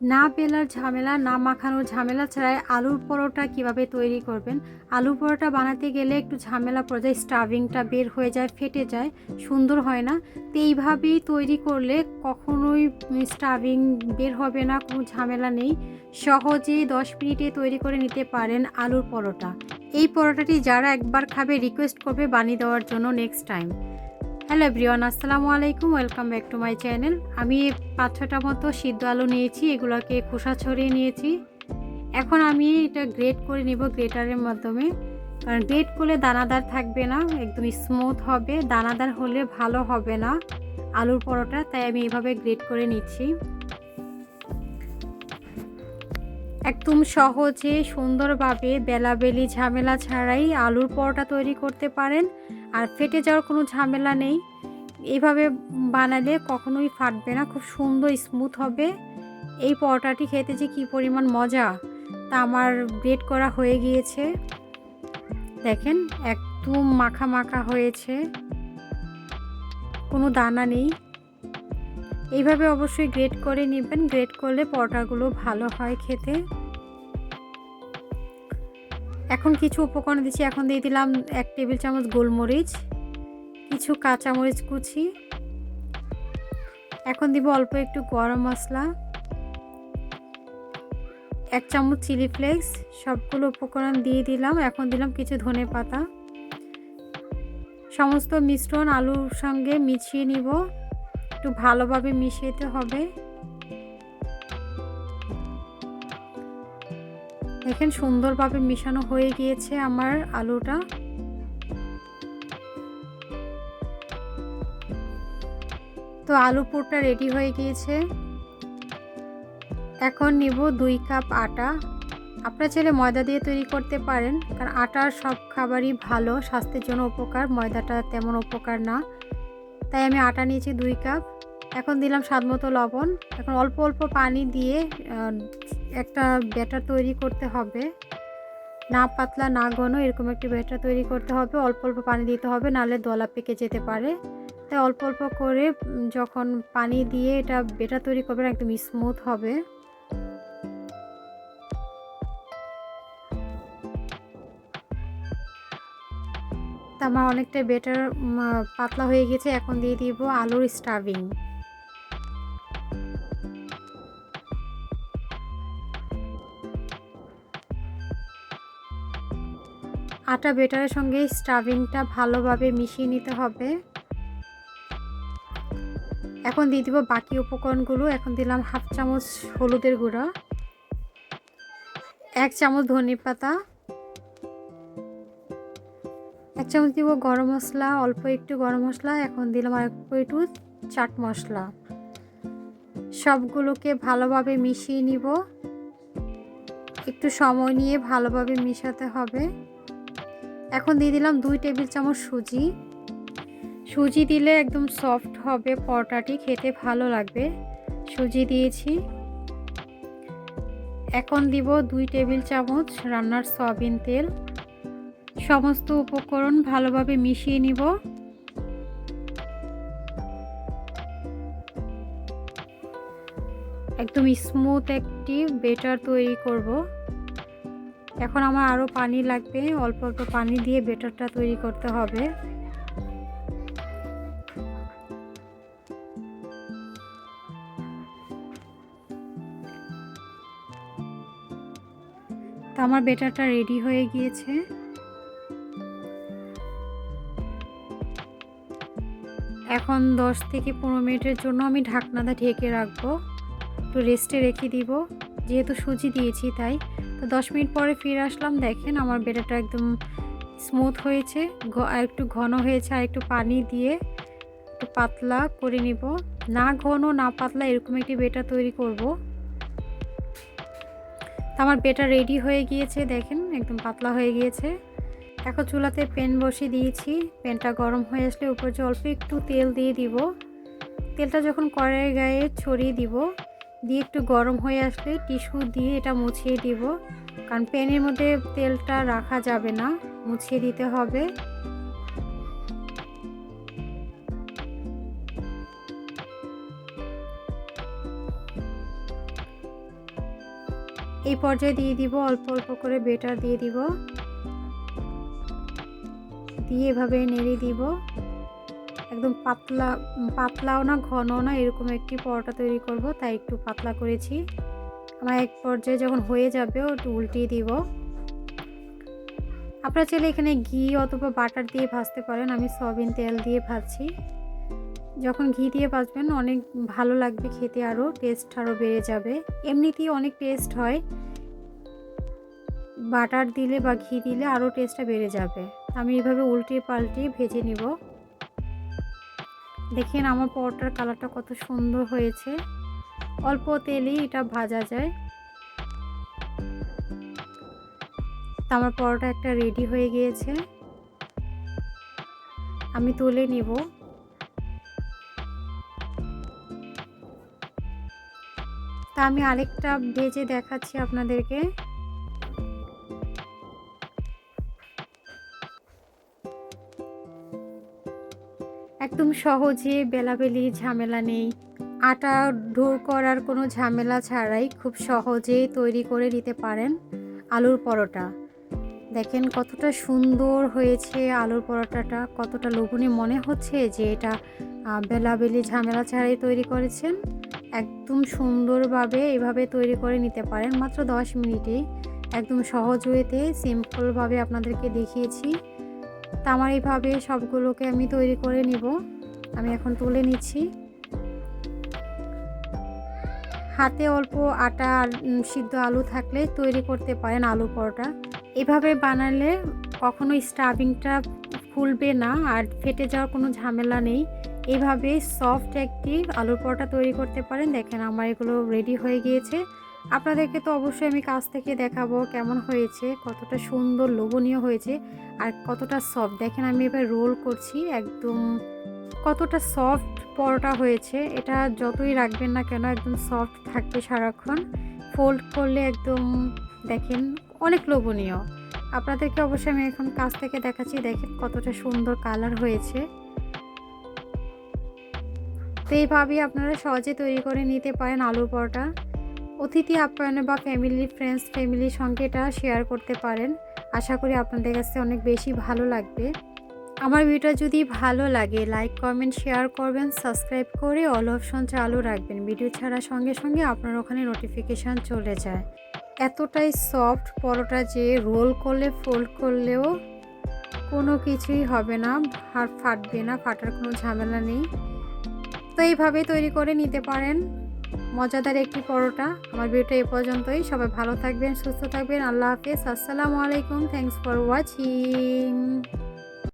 না বেলার ঝামেলা, না মাখানোর ঝামেলা ছাড়াই আলুর পরোটা কীভাবে তৈরি করবেন? আলুর পরোটা বানাতে গেলে একটু ঝামেলা পড়ে যায় স্টাভিংটা বের হয়ে যায়, ফেটে যায়, সুন্দর হয় না। তো এইভাবেই তৈরি করলে কখনোই স্টাভিং বের হবে না, কোনো ঝামেলা নেই। সহজেই দশ মিনিটে তৈরি করে নিতে পারেন আলুর পরোটা। এই পরোটাটি যারা একবার খাবে রিকোয়েস্ট করবে বানিয়ে দেওয়ার জন্য নেক্সট টাইম হ্যালো এভরিওয়ান আসসালামু আলাইকুম welcome back to my channel আমি পাঁচ ছটা মতো সিদ্ধ আলু নিয়েছি, এগুলোকে খোসা ছড়িয়ে নিয়েছি। এখন আমি এটা গ্রেট করে নিব গ্রেটারের মাধ্যমে। কারণ গ্রেট করলে দানাদার থাকবে না, একদম স্মুথ হবে, দানাদার হলে ভালো হবে না আলুর পরোটা, তাই আমি এভাবে গ্রেট করে নিচ্ছি। একদম সহজে, সুন্দরভাবে, বেলাবেলি ঝামেলা ছাড়াই আলুর পরোটা তৈরি করতে পারেন। আর ফেটে যাওয়ার কোনো ঝামেলা নেই। এইভাবে বানালে কখনোই ফাটবে না, খুব সুন্দর স্মুথ হবে। এই পরোটাটি খেতে যে কী পরিমাণ মজা, তা আমার গ্রেট করা হয়ে গিয়েছে। দেখেন, একদম মাখা মাখা হয়েছে। কোনো দানা নেই। এইভাবে অবশ্যই গ্রেট করে নেবেন। গ্রেট করলে পরোটাগুলো ভালো হয় খেতে। এখন কিছু উপকরণ দিচ্ছি। এখন দিয়ে দিলাম এক টেবিল চামচ গোলমরিচ। কিছু কাঁচামরিচ কুচি। এখন দিব অল্প একটু গরম মশলা। এক চামচ চিলি ফ্লেক্স, সবগুলো উপকরণ দিয়ে দিলাম। এখন দিলাম কিছু ধনে পাতা। সমস্ত মিশ্রণ আলুর সঙ্গে মিশিয়ে নিব। একটু ভালোভাবে মিশিয়েতে হবে। দেখেন, সুন্দরভাবে মিশানো হয়ে গিয়েছে আমার আলুটা। তো আলু পুরটা রেডি হয়ে গিয়েছে। এখন নিব দুই কাপ আটা। আপনারা চাইলে ময়দা দিয়ে তৈরি করতে পারেন, কারণ আটার সব খাবারই ভালো, স্বাস্থ্যের জন্য উপকার, ময়দাটা তেমন উপকার না। তাই আমি আটা নিয়েছি দুই কাপ। এখন দিলাম স্বাদ মতো লবণ। এখন অল্প অল্প পানি দিয়ে একটা ব্যাটার তৈরি করতে হবে। না পাতলা, না ঘন, এরকম একটি ব্যাটার তৈরি করতে হবে। অল্প অল্প পানি দিতে হবে, নাহলে দলা পেকে যেতে পারে। তাই অল্প অল্প করে যখন পানি দিয়ে এটা ব্যাটার তৈরি করবেন, একদম স্মুথ হবে। আমার অনেকটা বেটার পাতলা হয়ে গেছে, এখন দিয়ে দিব আলুর স্টাভিং আটা বেটারের সঙ্গে স্টাভিংটা ভালোভাবে মিশিয়ে নিতে হবে। এখন দিয়ে দিব বাকি উপকরণগুলো। এখন দিলাম হাফ চামচ হলুদের গুঁড়া, এক চামচ ধনে পাতা, এক চামচ দিব গরম মশলা, অল্প একটু গরম মশলা, এখন দিলাম আর একটু চাট মশলা। সবগুলোকে ভালোভাবে মিশিয়ে নিব। একটু সময় নিয়ে ভালোভাবে মিশাতে হবে। এখন দিয়ে দিলাম দুই টেবিল চামচ সুজি। সুজি দিলে একদম সফট হবে পরোটাটি, খেতে ভালো লাগবে। সুজি দিয়েছি। এখন দিব দুই টেবিল চামচ রান্নার সয়াবিন তেল। সমস্ত উপকরণ ভালোভাবে মিশিয়ে নিব। একদম স্মুথ একটি বেটার তৈরি করব। এখন আমার আরও পানি লাগবে, অল্প অল্প পানি দিয়ে বেটারটা তৈরি করতে হবে। আমার বেটারটা রেডি হয়ে গিয়েছে। এখন 10 থেকে পনেরো মিনিটের জন্য আমি ঢাকনাটা ঢেকে রাখব। একটু রেস্টে রেখে দিব। যেহেতু সুজি দিয়েছি তাই। তো দশ মিনিট পরে ফিরে আসলাম। দেখেন আমার বেটাটা একদম স্মুথ হয়েছে। একটু ঘন হয়েছে। আর একটু পানি দিয়ে একটু পাতলা করে নিব। না ঘন, না পাতলা এরকম একটি বেটা তৈরি করব। আমার পেটা রেডি হয়ে গিয়েছে, দেখেন, একদম পাতলা হয়ে গিয়েছে। এখন চুলাতে প্যান বসিয়ে দিয়েছি। প্যানটা গরম হয়ে আসলে উপরে অল্প একটু তেল দিয়ে দিব। তেলটা যখন কড়াইয়ের গায়ে ছড়িয়ে দিব, দিয়ে একটু গরম হয়ে আসলে টিস্যু দিয়ে এটা মুছিয়ে দিব। কারণ প্যানের মধ্যে তেলটা রাখা যাবে না, মুছিয়ে দিতে হবে। এই পর্যায়ে দিয়ে দিব, অল্প অল্প করে বেটার দিয়ে দিব। দিয়ে এভাবে নেড়ে দিব। একদম পাতলা, পাতলাও না, ঘনও না, এরকম একটি পরোটা তৈরি করব, তাই একটু পাতলা করেছি। আমার এক পর্যায়ে যখন হয়ে যাবে, একটু উল্টিয়ে দিব। আপনারা চাইলে এখানে ঘি অথবা বাটার দিয়ে ভাজতে পারেন, আমি সয়াবিন তেল দিয়ে ভাজছি। যখন ঘি দিয়ে ভাজবেন, অনেক ভালো লাগবে খেতে আরও টেস্ট আরও বেড়ে যাবে। এমনিতেই অনেক টেস্ট হয়। বাটার দিলে বা ঘি দিলে আরও টেস্টটা বেড়ে যাবে। আমি এইভাবে উল্টিয়ে পাল্টিয়ে ভেজে নিব। দেখেন আমার পরোটার কালারটা কত সুন্দর হয়েছে। অল্প তেলেই এটা ভাজা যায়। তো আমার পরোটা একটা রেডি হয়ে গিয়েছে। আমি তুলে নিব। তা আমি আরেকটা ভেজে দেখাচ্ছি আপনাদেরকে। একদম সহজে বেলাবেলি ঝামেলা নেই। আটা ডোর করার কোনো ঝামেলা ছাড়াই খুব সহজেই তৈরি করে নিতে পারেন আলুর পরোটা। দেখেন কতটা সুন্দর হয়েছে আলুর পরোটাটা, কতটা লোভনীয় মনে হচ্ছে যে এটা বেলাবেলি ঝামেলা ছাড়াই তৈরি করেছেন। একদম সুন্দরভাবে এভাবে তৈরি করে নিতে পারেন। মাত্র দশ মিনিটে। একদম সহজ ওয়েতে, সিম্পলভাবে আপনাদেরকে দেখিয়েছি। তা আমার এইভাবে সবগুলোকে আমি তৈরি করে নিব। আমি এখন তুলে নিচ্ছি। হাতে অল্প আটা সিদ্ধ আলু থাকলে তৈরি করতে পারেন আলু পরোটা। এভাবে বানালে কখনো স্টাফিংটা ফুলবে না আর ফেটে যাওয়ার কোনো ঝামেলা নেই। এভাবে সফট একটি আলুর পরোটা তৈরি করতে পারেন। দেখেন আমার এগুলো রেডি হয়ে গিয়েছে। আপনাদেরকে তো অবশ্যই আমি কাছ থেকে দেখাবো কেমন হয়েছে, কতটা সুন্দর, লোভনীয় হয়েছে আর কতটা সফট দেখেন আমি এবার রোল করছি, একদম কতটা সফট পরোটা হয়েছে। এটা যতই রাখবেন না কেন একদম সফট থাকবে সারাক্ষণ। ফোল্ড করলে একদম দেখেন অনেক লোভনীয়। আপনাদেরকে অবশ্যই আমি এখন কাছ থেকে দেখাচ্ছি, দেখেন কতটা সুন্দর কালার হয়েছে। তো এইভাবেই আপনারা সহজে তৈরি করে নিতে পারেন আলুর পরোটা। অতিথি আপ্যায়নে বা ফ্যামিলি ফ্রেন্ডস ফ্যামিলির সঙ্গে এটা শেয়ার করতে পারেন। আশা করি আপনাদের কাছে অনেক বেশি ভালো লাগবে। আমার ভিডিওটা যদি ভালো লাগে লাইক কমেন্ট শেয়ার করবেন সাবস্ক্রাইব করে অল অপশন চালু রাখবেন। ভিডিও ছাড়ার সঙ্গে সঙ্গে আপনার ওখানে নোটিফিকেশান চলে যায়। এতটাই সফট পরোটা যে রোল করলে ফোল্ড করলেও কোনো কিছুই হবে না, আর ফাটবে না, ফাটার কোনো ঝামেলা নেই। তো এইভাবেই তৈরি করে নিতে পারেন। মজাদার একটি পরোটা। আমার ভিডিওটা এ পর্যন্তই। সবাই ভালো থাকবেন, সুস্থ থাকবেন। আল্লাহ হাফেজ। আসসালামু আলাইকুম। Thanks for watching